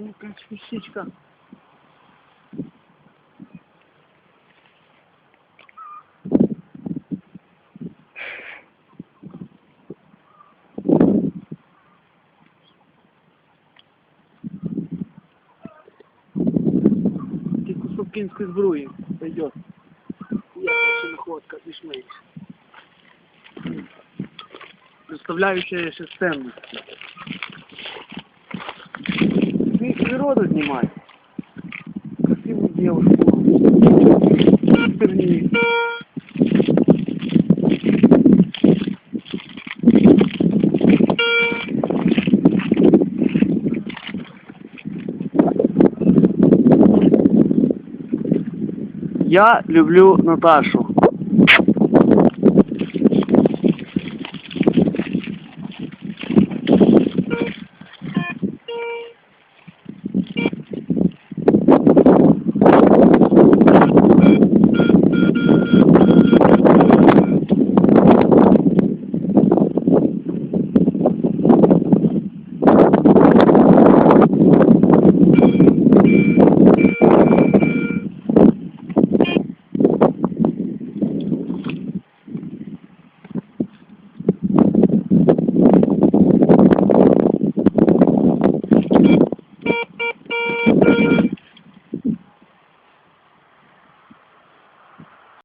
Ну, как лисичка. Такий кусок кінської зброї пойдет. Я ще находка, більш менш. Представляющая ще ценности. Ты природу снимай. Красивую девушку. Верни. Я люблю Наташу.